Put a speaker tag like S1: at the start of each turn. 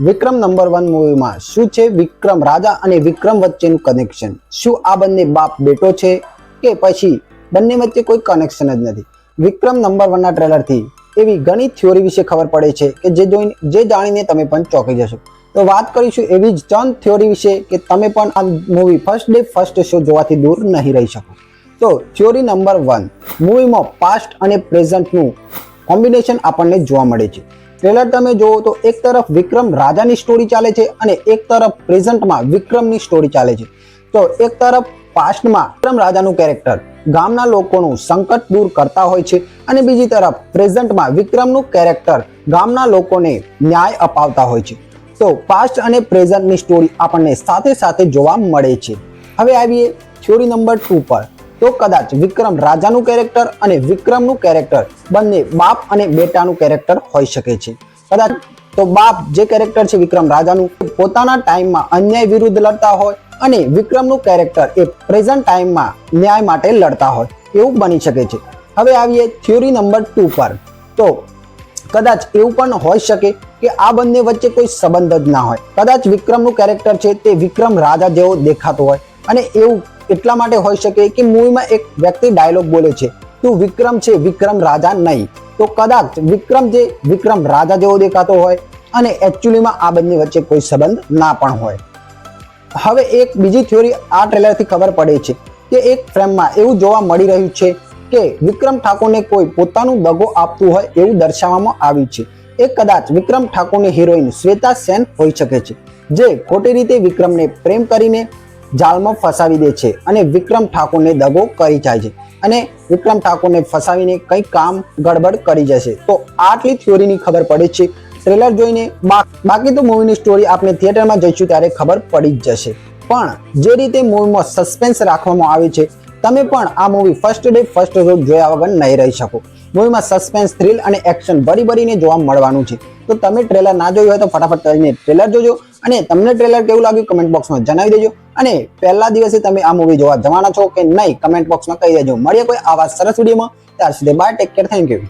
S1: વિક્રમ number one મૂવીમાં શું છે વિક્રમ રાજા અને વિક્રમ વચ્ચેનું કનેક્શન શું આ બંને બાપ બેટો છે કે પછી બંને વચ્ચે કોઈ કનેક્શન જ નથી? વિક્રમ નંબર વનના ટ્રેલરથી એવી ઘણી થિયોરી વિશે ખબર પડે છે કે જે જોઈને, જે જાણીને તમે પણ ચોંકી જશો. તો વાત કરીશું એવી જ ત્રણ થિયોરી વિશે કે તમે પણ આ movie first day first show જોવાથી દૂર નહીં રહી શકો. તો થિયોરી નંબર વન, મૂવીમાં પાસ્ટ અને પ્રેઝન્ટનું કોમ્બિનેશન આપણને જોવા મળે છે. ટ્રેલર તમે જુઓ તો એક તરફ વિક્રમ રાજાની સ્ટોરી ચાલે છે અને એક તરફ પ્રેઝન્ટમાં વિક્રમની સ્ટોરી ચાલે છે. તો એક તરફ પાસ્ટમાં વિક્રમ રાજાનું કેરેક્ટર ગામના લોકોનું સંકટ દૂર કરતા હોય છે અને બીજી તરફ પ્રેઝન્ટમાં વિક્રમનું કેરેક્ટર ગામના લોકોને ન્યાય અપાવતા હોય છે. તો પાસ્ટ અને પ્રેઝન્ટની સ્ટોરી આપણને સાથે સાથે જોવા મળે છે. હવે આવીએ થિયોરી નંબર ટુ પર. તો કદાચ વિક્રમ રાજાનું કેરેક્ટર અને વિક્રમનું કેરેક્ટર બંને બાપ અને બેટાનું કેરેક્ટર હોઈ શકે છે. કદાચ તો બાપ જે કેરેક્ટર છે વિક્રમ રાજાનું પોતાના ટાઈમમાં અન્યાય વિરુદ્ધ લડતા હોય અને વિક્રમનું કેરેક્ટર એ પ્રેઝન્ટ ટાઈમમાં ન્યાય માટે લડતા હોય એવું બની શકે છે. હવે આવીએ થિયોરી નંબર ટુ પર. તો કદાચ એવું પણ હોઈ શકે કે આ બંને વચ્ચે કોઈ સંબંધ જ ના હોય. કદાચ વિક્રમનું કેરેક્ટર છે તે વિક્રમ રાજા જેવો દેખાતો હોય અને એવું એટલા માટે હોઈ શકે કે મૂવીમાં એક વ્યક્તિ ડાયલોગ બોલે છે. તું વિક્રમ છે, વિક્રમ રાજા નહીં. તો કદાચ વિક્રમ જે, વિક્રમ રાજા જેવો દેખાતો હોય અને એકચ્યુઅલીમાં આ બંને વચ્ચે કોઈ સંબંધ ના પણ હોય. હવે એક બીજી થિયોરી આ ટ્રેલરથી ખબર પડે છે કે એક ફ્રેમમાં એવું જોવા મળી રહ્યું છે કે વિક્રમ ઠાકોરને કોઈ પોતાનું દગો આપતું હોય એવું દર્શાવવામાં આવ્યું છે. એ કદાચ વિક્રમ ઠાકોરની હિરોઈન શ્વેતા સેન હોઈ શકે છે, જે ખોટી રીતે વિક્રમને પ્રેમ કરીને જાળમાં ફસાવી દે છે અને વિક્રમ ઠાકોરને દગો કરી જાય છે. અને વિક્રમ ઠાકોરને ફસાવીને કંઈ કામ ગડબડ કરી જશે. તો આટલી થિયોરીની ખબર પડે છે. ટ્રેલર જોઈને બાકી તો મૂવીની સ્ટોરી આપણે થિયેટરમાં જઈશું ત્યારે ખબર પડી જ જશે. પણ જે રીતે મૂવીમાં સસ્પેન્સ રાખવામાં આવે છે, તમે પણ આ movie first day first show જોયા વગર નહીં રહી શકો. મૂવીમાં સસ્પેન્સ થ્રિલ અને એક્શન ભરી ભરીને જોવા મળવાનું છે. તો તમે ટ્રેલર ના જોયું હોય તો ફટાફટ કરીને ટ્રેલર જોજો અને તમને ટ્રેલર કેવું લાગ્યું કમેન્ટ બોક્સમાં જણાવી દેજો. અને પહેલા દિવસે તમે આ મૂવી જોવા જવાના છો કે નહીં કમેન્ટ બોક્સમાં કહી દેજો. મળીએ કોઈ આવા સરસ વિડીયોમાં ત્યાર સુધી bye take care thank you